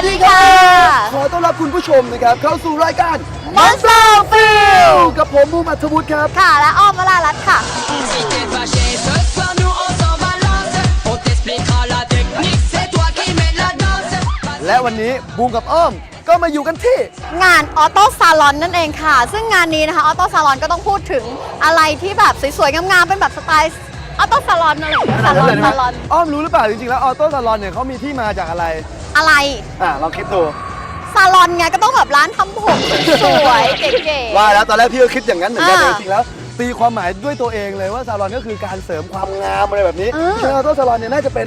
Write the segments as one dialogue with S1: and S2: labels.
S1: วัสดีค่ะ
S2: ขอต้อนรับคุณผู้ชมนะครับ เข้าสู่รายการ
S1: Monster Feel
S2: กับผมบูมอัธวุฒิครับ
S1: ค่ะและอ้อมวรารัตน์ค่ะ
S3: Si t'es fâché, ce soir nous on s'en balance. On t'expliquera la technique, c'est toi qui mets la danse.
S2: และวันนี้บูมกับอ้อมก็มาอยู่กันที่
S1: งานออโต้ซาลอนนั่นเองค่ะ ซึ่งงานนี้นะคะออโต้ซาลอนก็ต้องพูดถึงอะไรที่แบบสวยๆ งามๆ เป็นแบบสไตล์ออโต้ซาลอนอะไรอย่างเงี้ยซาลอน
S2: เลย
S1: ซาลอน
S2: อ้อมรู้หรือเปล่าจริงๆแล้วออโต้ซาลอนเนี่ยเขามีที่มาจากอะไร
S1: อะไร
S2: อะลองคิดดู
S1: ซาลอนไงก็ต้องแบบร้านทำผมสวยๆเก๋ๆ
S2: ว่าแล้วตอนแรกพี่ก็คิดอย่างนั้นเหมือนกัน
S1: อ่า
S2: แต่จริงๆแล้ว ตีความหมายด้วยตัวเองเลยว่าซาลอนก็คือการเสริมความงามอะไรแบบนี้
S1: อ่า
S2: ฉะนั้นออโต้ซาลอนเนี่ยน่าจะเป็น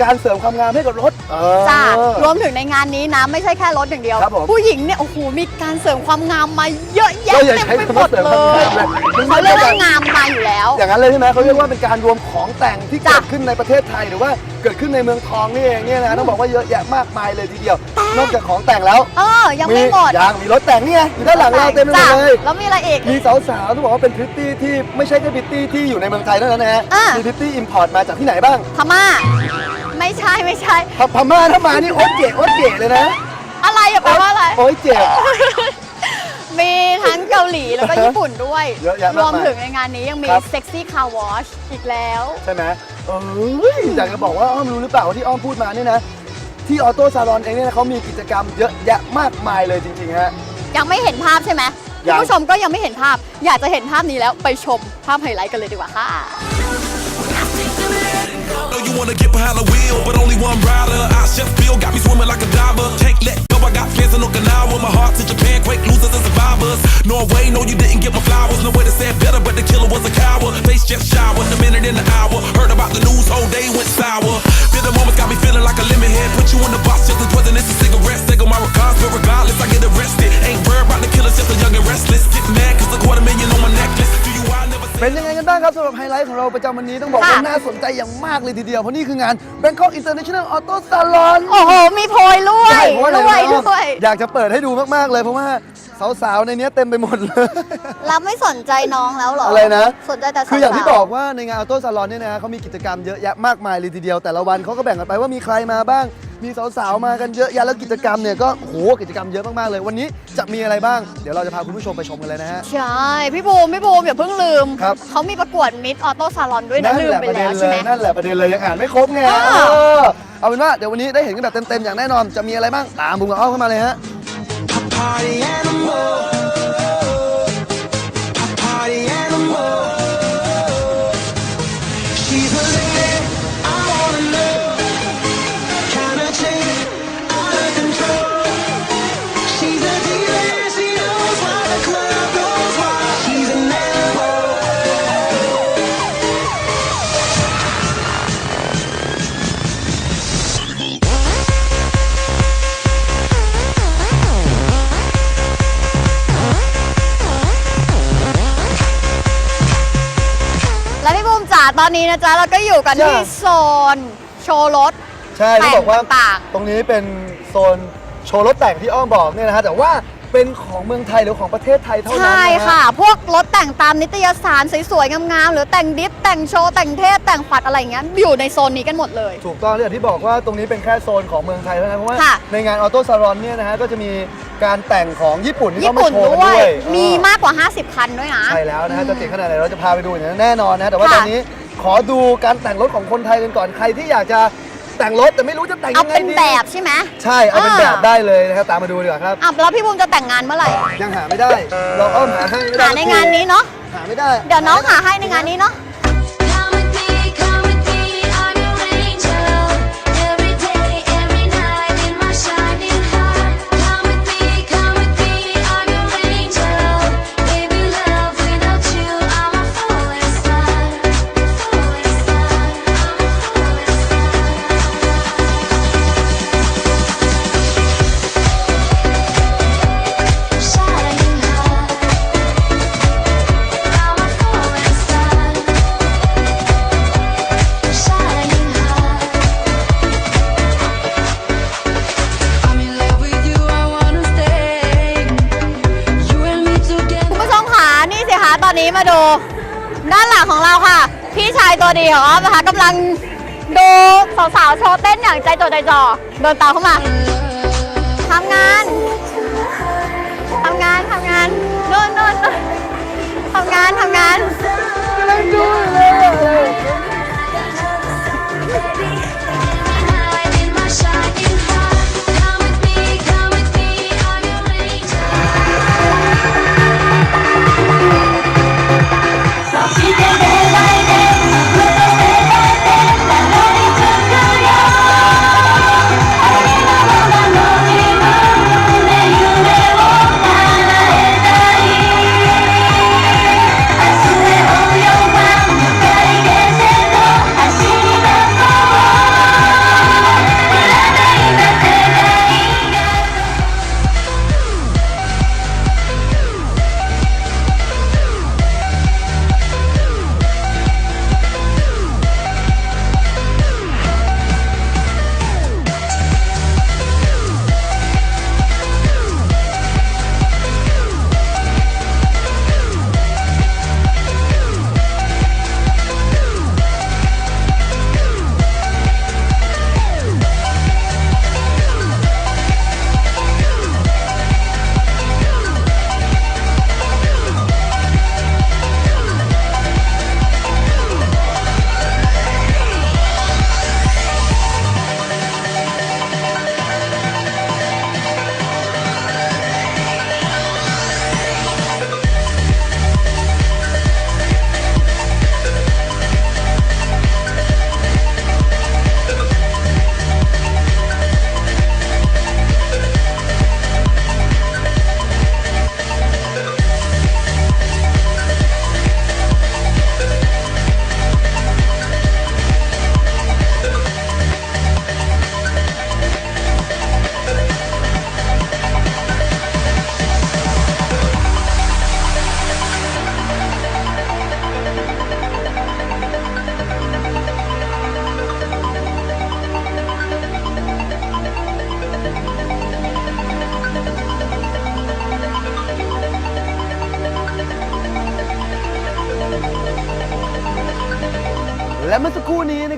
S2: การเสริมความงามให้กับรถเออ
S1: จ้ารวมถึงในงานนี้นะไม่ใช่แค่รถอย่างเดียว
S2: ครับผม
S1: ผู้หญิงเนี่ยโอ้โหมีการเสริมความงามมาเยอะแยะ
S2: ก็อย่า
S1: เต็ม
S2: ใช้
S1: ไป
S2: คำ
S1: หม
S2: ว่า
S1: ด
S2: เสริม
S1: เล
S2: ความ
S1: ย
S2: งามเลย
S1: เขาเรียกว่างามมาอยู่แล้ว
S2: อย่างนั้นเลยใช่ไหมเขาเรียกว่าเป็นการรวมของแต่งที่
S1: จ้ะ
S2: เกิดขึ้นในประเทศไทยหรือว่าเกิดขึ้นในเมืองทองนี่เองเนี่ยนะต้องบอกว่าเยอะแยะมากมายเลยทีเดียว นอกจากของแต่งแล้ว
S1: เออ ยังไม่หมด
S2: ยังมีรถแต่งนี่ไงอยู่ด้านหลังเราเต็มไปหมด
S1: จ้ะ
S2: เลย
S1: แล้วมีอะไรอีก
S2: มีสาวๆต้องบอกว่าเป็นพริตตี้ที่ไม่ใช่แค่พริตตี้ที่อยู่ในเมืองไทยเท่านั้นนะฮะ
S1: อะ
S2: มีพริตตี้อิมพอร์ตมาจากที่ไหนบ้าง
S1: พม่า ไม่ใช่ไม่ใช่
S2: พพม่าถ้ามานี่โอ๊ตเจ๋โอ๊ตเจ๋เลยนะ
S1: อะไรอะแปลว่าอะไร
S2: โอ๊ยเจ๋
S1: มีทั้งเกาหลีแล้วก็ญี่ปุ่นด้วย
S2: เยอะแยะมากมาย
S1: รวมถึงในงานนี้ยังมี
S2: ครับ
S1: เซ็กซี่คาร์วอชอีกแล้ว
S2: ใช่ไหมเอ้ยอยากจะบอกว่าอ้อมรู้หรือเปล่าว่าที่อ้อมพูดมาเนี่ยนะ ที่ออโต้ซาลอนเองเนี่ยนะเขามีกิจกรรมเยอะแยะมากมายเลยจริงๆฮะ
S1: ยังไม่เห็นภาพใช่ไหม
S2: ยั
S1: คุณ
S2: ง
S1: ผู้ชมก็ยังไม่เห็นภาพ อยากจะเห็นภาพนี้แล้วไปชมภาพไฮไลท์กันเลยดีกว่าค่ะ
S4: know you wanna get behind the wheel, but only one rider. I chef Bill got me swimming like a diver. Can't let go, I got fans in Okinawa. My heart to Japan, quake losers and survivors. Norway, no, you didn't get my flowers. No way to say it better, but the killer was a coward. Face just showered, a minute in the hour. Heard about the news, whole day went sour. Bitter moments got me feeling like a lemon head. Put you in the box,
S2: ประจำวันนี้ต้องบอกว่า
S1: ค่ะ
S2: น่าสนใจอย่างมากเลยทีเดียว เพราะนี่คืองาน Bangkok International Auto Salon
S1: โอ้โห มีโพยด้วย
S2: ใช่เพราะอะไร
S1: ด้วย
S2: รู้ไหม
S1: ด้วย
S2: อยากจะเปิดให้ดูมากๆเลย เพราะว่าสาวๆในเนี้ยเต็มไปหมดเลย
S1: แล้วไม่สนใจน้องแล้วเหรอ
S2: อะไรนะ
S1: สนใจแต่สาวๆ
S2: คืออย่างที่บอกว่าในงานออโต้ซาลอนเนี่ยนะเขามีกิจกรรมเยอะแยะมากมายเลยทีเดียวแต่ละวันเขาก็แบ่งกันไปว่ามีใครมาบ้าง มีสาวๆมากันเยอะแยะแล้วกิจกรรมเนี่ยก็โหกิจกรรมเยอะมากๆเลย วันนี้จะมีอะไรบ้าง เดี๋ยวเราจะพาคุณผู้ชมไปชมกันเลยนะฮะ
S1: ใช่ พี่บูมพี่บูมอย่าเพิ่งลืม
S2: ครับ
S1: เขามีประกวดมิดออโต้ซาลอนด้วยนะ
S2: นั่น
S1: ลืม
S2: แหละ
S1: ไป
S2: ประเด็
S1: แล้
S2: น
S1: ว
S2: เล
S1: ใช่ไหม
S2: ยนั่นแหละประเด็นเลยยังอ่านไม่ครบไง
S1: อ่า
S2: เออเอาเป็นว่าเดี๋ยววันนี้ได้เห็นกันแบบเต็มๆอย่างแน่นอนจะมีอะไรบ้างตามบุมกับอ้อมเข้ามาเลยฮะ
S4: Party animal. Party animal.
S1: ตอนนี้นะจ๊ะเราก็อยู่กัน
S2: จ้ะ
S1: ที่โซน โชว์รถ
S2: ใช่ต้องบอกว่า
S1: แต่งต่าง
S2: ตรงนี้เป็นโซนโชว์รถแต่งที่อ้อมบอกเนี่ยนะฮะแต่ว่า เป็นของเมืองไทยหรือของประเทศไทยเท่านั้น
S1: ใช่
S2: นฮ
S1: ค่ะ พวกรถแต่งตามนิตยสารสวยๆ งามๆ หรือแต่งดิฟแต่งโชว์ แต่งเทศแต่งขวัดอะไรอย่างเงี้ยอยู่ในโซนนี้กันหมดเลย
S2: ถูกต้องที่อย่างที่บอกว่าตรงนี้เป็นแค่โซนของเมืองไทยเท่านั้นเพราะว่า
S1: ค่ะ
S2: ในงานออโต้ซาลอนเนี่ยนะฮะก็จะมีการแต่งของญี่ปุ่นที่
S1: ญี่
S2: เขามา
S1: ปุ่น
S2: โชว์กัน
S1: ด้
S2: ด้
S1: ว
S2: วยย
S1: มี
S2: เออ
S1: มากกว่า 50 คันด้วยนะ
S2: ใช่แล้วนะฮะจะเจ๋งขนาดไหนเราจะพาไปดูอย่างนั้นแน่นอนนะฮะแต่ว่า
S1: ค่ะ
S2: ตอนนี้ขอดูการแต่งรถของคนไทยกันก่อนใครที่อยากจะ แต่งรถแต่ไม่รู้จะแต่ง
S1: เอา
S2: ยังไง
S1: เป็น
S2: ดี
S1: แบบใช่ไหม
S2: ใช่เอาเป็น
S1: อ่า
S2: แบบได้เลยนะครับตามมาดูดีกว่าครับ
S1: อะแล้วพี่บูมจะแต่งงานเมื่อไหร่
S2: ยังหาไม่ได้ เราอ้อมหาให้ไม่ได้
S1: หาในงานนี้เนาะ
S2: หาไม่ได้
S1: เดี๋ยวน้องหาให้ในงานนี้เนาะ มาดูด้านหลังของเราค่ะ พี่ชายตัวดีของอ้อมนะคะกำลังดูสาวๆโชว์เต้นอย่างใจจดใจจ่อเดินตามเข้ามาทำงาน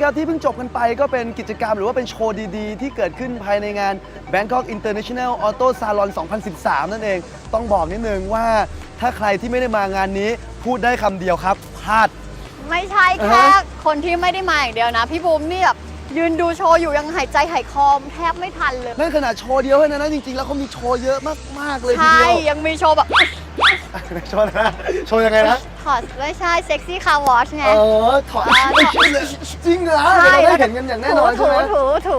S2: ครู่นี้นะครับที่เพิ่งจบกันไปก็เป็นกิจกรรมหรือว่าเป็นโชว์ดีๆ ที่เกิดขึ้นภายในงาน Bangkok International Auto Salon 2013 นั่นเอง ต้องบอกนิดนึงว่าถ้าใครที่ไม่ได้มางานนี้พูดได้คำเดียวครับพลาด
S1: ไม่ใช่
S2: อ่า
S1: แค่
S2: ฮะ
S1: คนที่ไม่ได้มาอย่างเดียวนะ พี่บูมนี่แบบยืนดูโชว์อยู่ยังหายใจหายคอมแทบไม่ทันเลย
S2: นั่นขนาดโชว์เดียวเท่านั้นนะจริงๆ แล้วเขามีโชว์เยอะมากๆเลยที
S1: ใช่
S2: เดียว
S1: ยังมีโชว์แบบ
S2: โชว์นะโชว์ยังไงนะ
S1: ถอดไม่ใช่เซ็กซี่คาร์วอชไง
S2: เออถอด
S1: อ่า
S2: ไม่ใช่เลยจริงเหรอเดี๋ยวเราได้เห็นกันอย่างแน่นอนใช่
S1: ถู
S2: ไหม
S1: ถูถู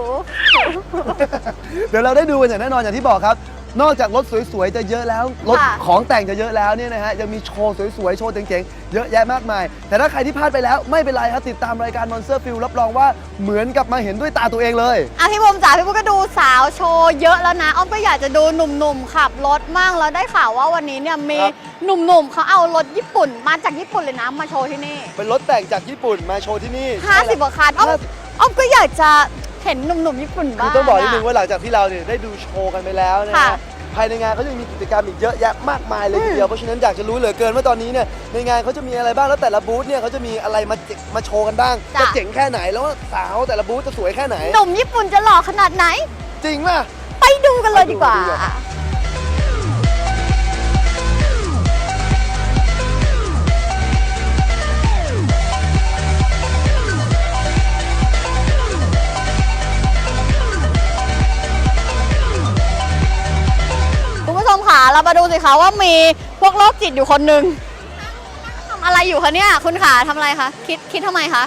S2: เดี๋ยวเราได้ดูกันอย่างแน่นอนอย่างที่บอกครับ นอกจากรถสวยๆจะเยอะแล้ว รถ
S1: ค่ะ
S2: ของแต่งจะเยอะแล้วเนี่ยนะฮะยังมีโชว์สวยๆ โชว์เจ๋งๆ เยอะแยะมากมาย แต่ถ้าใครที่พลาดไปแล้วไม่เป็นไรครับติดตามรายการ Monster f i l รับรองว่าเหมือนกับมาเห็นด้วยตาตัวเองเลย
S1: อะพี่บูมจ๋าพี่บูมก็ดูสาวโชว์เยอะแล้วนะอ้อมก็อยากจะดูหนุ่มๆขับรถมั่งแล้วได้ข่าวว่าวันนี้เนี่ยมี
S2: ครับ
S1: หนุ่มๆเขาเอารถญี่ปุ่นมาจากญี่ปุ่นเลยนะมาโชว์ที่นี่
S2: เป็นรถแต่งจากญี่ปุ่นมาโชว์ที่นี่
S1: 50กว่าคันอ้อม
S2: ห้าสิบ
S1: อ้อมก็อยากจะ เห็นหนุ่มๆญี่ปุ่น
S2: คื
S1: บ้า
S2: องต้องบอกนิดนึงะว่าหลังจากที่เราเนี่ยได้ดูโชว์กันไปแล้วนะ
S1: ค่ะ
S2: ฮะภายในงานเขาจะมีกิจกรรมอีกเยอะแยะมากมายเลยทีเดียวเพราะฉะนั้นอยากจะรู้เหลือเกินว่าตอนนี้เนี่ยในงานเขาจะมีอะไรบ้างแล้วแต่ละบูธเนี่ยเขาจะมีอะไรมาเจ๋งมาโชว์กันบ้าง
S1: จ้ะ
S2: จะเจ๋งแค่ไหนแล้วว่าสาวแต่ละบูธจะสวยแค่ไหน
S1: หนุ่มญี่ปุ่นจะหล่อขนาดไหน
S2: จริงป่ะ
S1: ไปดูกันเลยดีกว่า สิคะว่ามีพวกโรคจิตอยู่คนหนึ่งทำอะไรอยู่คะเนี่ย คุณขาทำอะไรคะ คิดคิดทำไมคะ